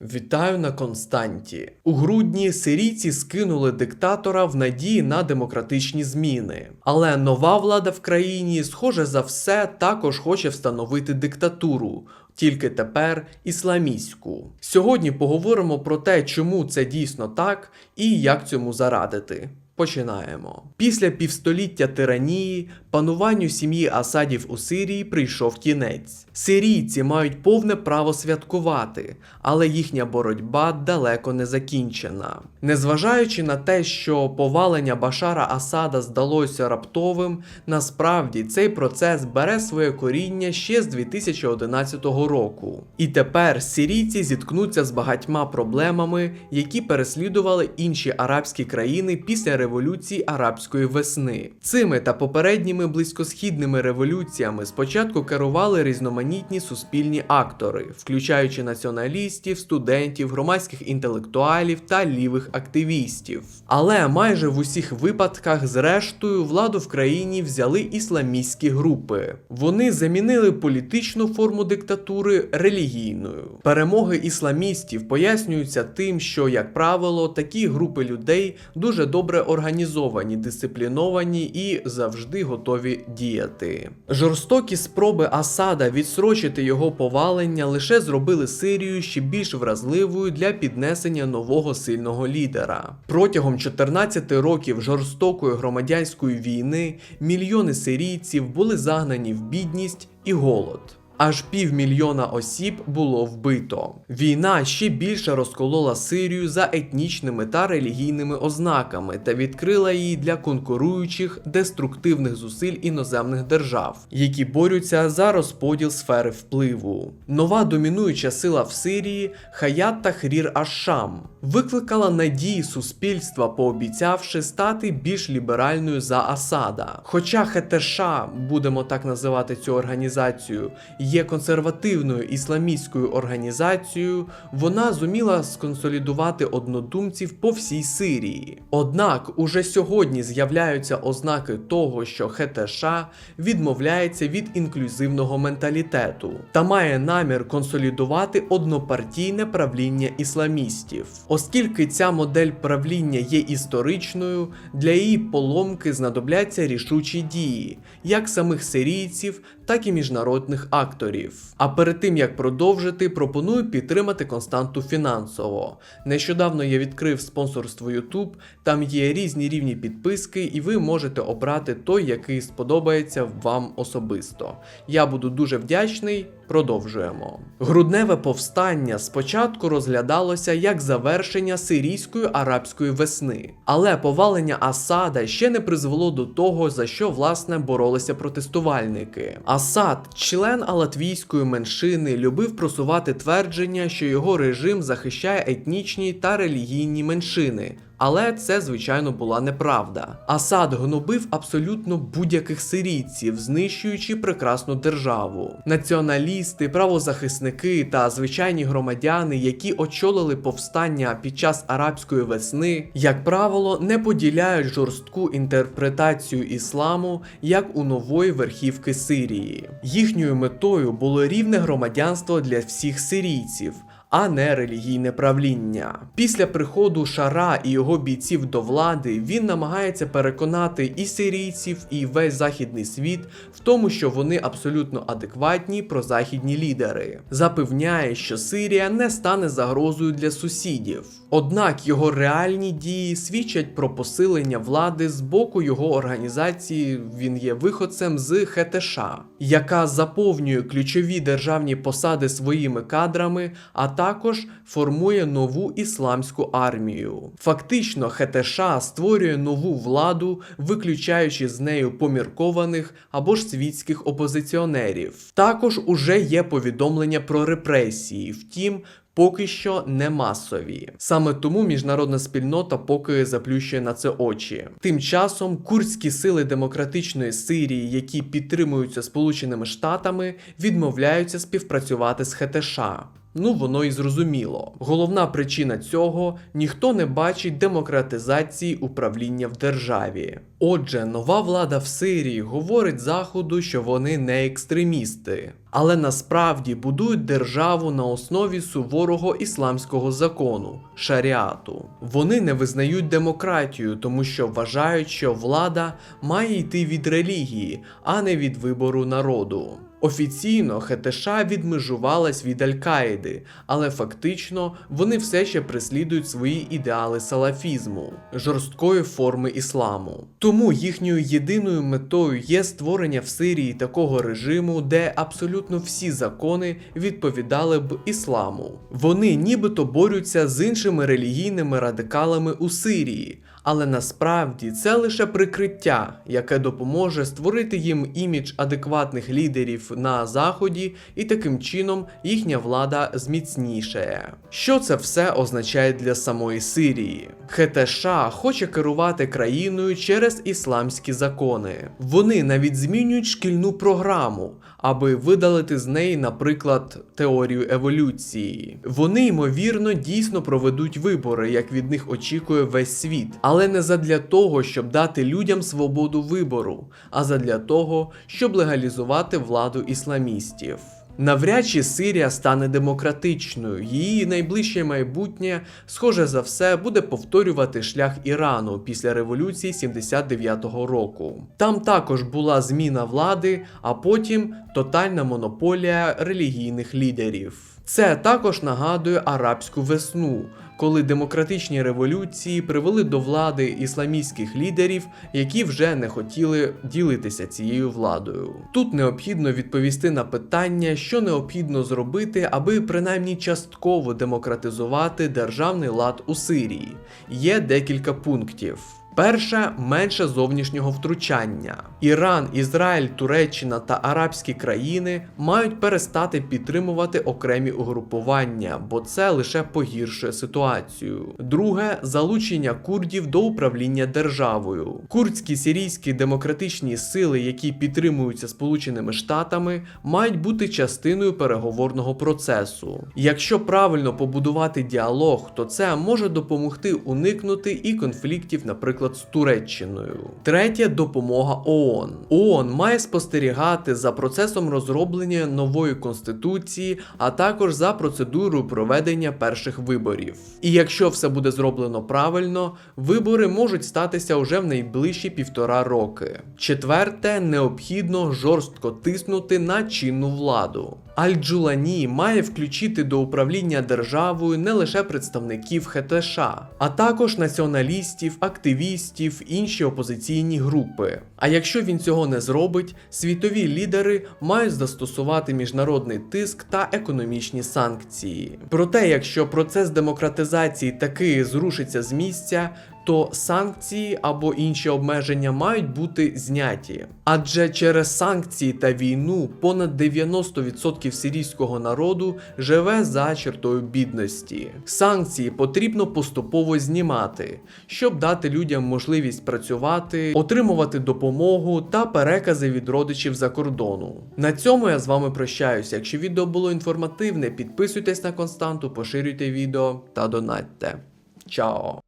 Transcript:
Вітаю на Константі. У грудні сирійці скинули диктатора в надії на демократичні зміни. Але нова влада в країні, схоже за все, також хоче встановити диктатуру, тільки тепер ісламістську. Сьогодні поговоримо про те, чому це дійсно так і як цьому зарадити. Починаємо. Після півстоліття тиранії пануванню сім'ї Асадів у Сирії прийшов кінець. Сирійці мають повне право святкувати, але їхня боротьба далеко не закінчена. Незважаючи на те, що повалення Башара Асада здалося раптовим, насправді цей процес бере своє коріння ще з 2011 року. І тепер сирійці зіткнуться з багатьма проблемами, які переслідували інші арабські країни після революції арабської весни. Цими та попередніми близькосхідними революціями спочатку керували різноманітні суспільні актори, включаючи націоналістів, студентів, громадських інтелектуалів та лівих активістів. Але майже в усіх випадках, зрештою, владу в країні взяли ісламістські групи. Вони замінили політичну форму диктатури релігійною. Перемоги ісламістів пояснюються тим, що, як правило, такі групи людей дуже добре організовані, дисципліновані і завжди готові діяти. Жорстокі спроби Асада відсрочити його повалення лише зробили Сирію ще більш вразливою для піднесення нового сильного лідера. Протягом 14 років жорстокої громадянської війни мільйони сирійців були загнані в бідність і голод. Аж півмільйона осіб було вбито. Війна ще більше розколола Сирію за етнічними та релігійними ознаками та відкрила її для конкуруючих деструктивних зусиль іноземних держав, які борються за розподіл сфери впливу. Нова домінуюча сила в Сирії Хаят Тахрір Аш-Шам викликала надії суспільства, пообіцявши стати більш ліберальною за Асада. Хоча ХТШ, будемо так називати цю організацію, є консервативною ісламістською організацією, вона зуміла сконсолідувати однодумців по всій Сирії. Однак уже сьогодні з'являються ознаки того, що ХТШ відмовляється від інклюзивного менталітету та має намір консолідувати однопартійне правління ісламістів. Оскільки ця модель правління є історичною, для її поломки знадобляться рішучі дії, як самих сирійців, так і міжнародних акторів. А перед тим як продовжити, пропоную підтримати константу фінансово. Нещодавно я відкрив спонсорство YouTube, там є різні рівні підписки, і ви можете обрати той, який сподобається вам особисто. Я буду дуже вдячний. Продовжуємо. Грудневе повстання спочатку розглядалося як завершення сирійської арабської весни, але повалення Асада ще не призвело до того, за що власне боролися протестувальники. Асад, член алатвійської меншини, любив просувати твердження, що його режим захищає етнічні та релігійні меншини. Але це, звичайно, була неправда. Асад гнобив абсолютно будь-яких сирійців, знищуючи прекрасну державу. Націоналісти, правозахисники та звичайні громадяни, які очолили повстання під час арабської весни, як правило, не поділяють жорстку інтерпретацію ісламу як у нової верхівки Сирії. Їхньою метою було рівне громадянство для всіх сирійців а не релігійне правління. Після приходу Шара і його бійців до влади він намагається переконати і сирійців, і весь західний світ в тому, що вони абсолютно адекватні прозахідні лідери. Запевняє, що Сирія не стане загрозою для сусідів. Однак його реальні дії свідчать про посилення влади з боку його організації. Він є виходцем з ХТШ, яка заповнює ключові державні посади своїми кадрами, а також формує нову ісламську армію. Фактично, ХТШ створює нову владу, виключаючи з нею поміркованих або ж світських опозиціонерів. Також уже є повідомлення про репресії, втім. Поки що не масові. Саме тому міжнародна спільнота поки заплющує на це очі. Тим часом курдські сили демократичної Сирії, які підтримуються Сполученими Штатами, відмовляються співпрацювати з ХТШ. Ну воно і зрозуміло. Головна причина цього ніхто не бачить демократизації управління в державі. Отже, нова влада в Сирії говорить Заходу, що вони не екстремісти, але насправді будують державу на основі суворого ісламського закону шаріату. Вони не визнають демократію, тому що вважають, що влада має йти від релігії, а не від вибору народу. Офіційно ХТШ відмежувалась від Аль-Каїди, але фактично вони все ще преслідують свої ідеали салафізму, жорсткої форми ісламу. Тому їхньою єдиною метою є створення в Сирії такого режиму, де абсолютно всі закони відповідали б ісламу. Вони нібито борються з іншими релігійними радикалами у Сирії. Але насправді це лише прикриття, яке допоможе створити їм імідж адекватних лідерів на заході, і таким чином їхня влада зміцнішає. Що це все означає для самої Сирії? ХТШ хоче керувати країною через ісламські закони. Вони навіть змінюють шкільну програму, аби видалити з неї, наприклад, теорію еволюції. Вони ймовірно дійсно проведуть вибори, як від них очікує весь світ, але не задля того, щоб дати людям свободу вибору, а задля того, щоб легалізувати владу ісламістів. Навряд чи Сирія стане демократичною. Її найближче майбутнє, схоже за все, буде повторювати шлях Ірану після революції 79-го року. Там також була зміна влади, а потім тотальна монополія релігійних лідерів. Це також нагадує арабську весну, коли демократичні революції привели до влади ісламістських лідерів, які вже не хотіли ділитися цією владою. Тут необхідно відповісти на питання, що необхідно зробити, аби принаймні частково демократизувати державний лад у Сирії. Є декілька пунктів. Перше менше зовнішнього втручання. Іран, Ізраїль, Туреччина та арабські країни мають перестати підтримувати окремі угрупування, бо це лише погіршує ситуацію. Друге залучення курдів до управління державою. Курдські сирійські демократичні сили, які підтримуються Сполученими Штатами, мають бути частиною переговорного процесу. Якщо правильно побудувати діалог, то це може допомогти уникнути і конфліктів, наприклад, з Туреччиною. Третє допомога ООН. ООН має спостерігати за процесом розроблення нової конституції, а також за процедурою проведення перших виборів. І якщо все буде зроблено правильно, вибори можуть статися уже в найближчі півтора роки. Четверте, необхідно жорстко тиснути на чинну владу. Аль-Джулані має включити до управління державою не лише представників ХТШ, а також націоналістів, активістів, інші опозиційні групи. А якщо він цього не зробить, світові лідери мають застосувати міжнародний тиск та економічні санкції. Проте, якщо процес демократизації таки зрушиться з місця, то санкції або інші обмеження мають бути зняті. Адже через санкції та війну понад 90% сирійського народу живе за чертою бідності. Санкції потрібно поступово знімати, щоб дати людям можливість працювати, отримувати допомогу та перекази від родичів за кордону. На цьому я з вами прощаюся. Якщо відео було інформативне, підписуйтесь на константу, поширюйте відео та донатьте. Чао!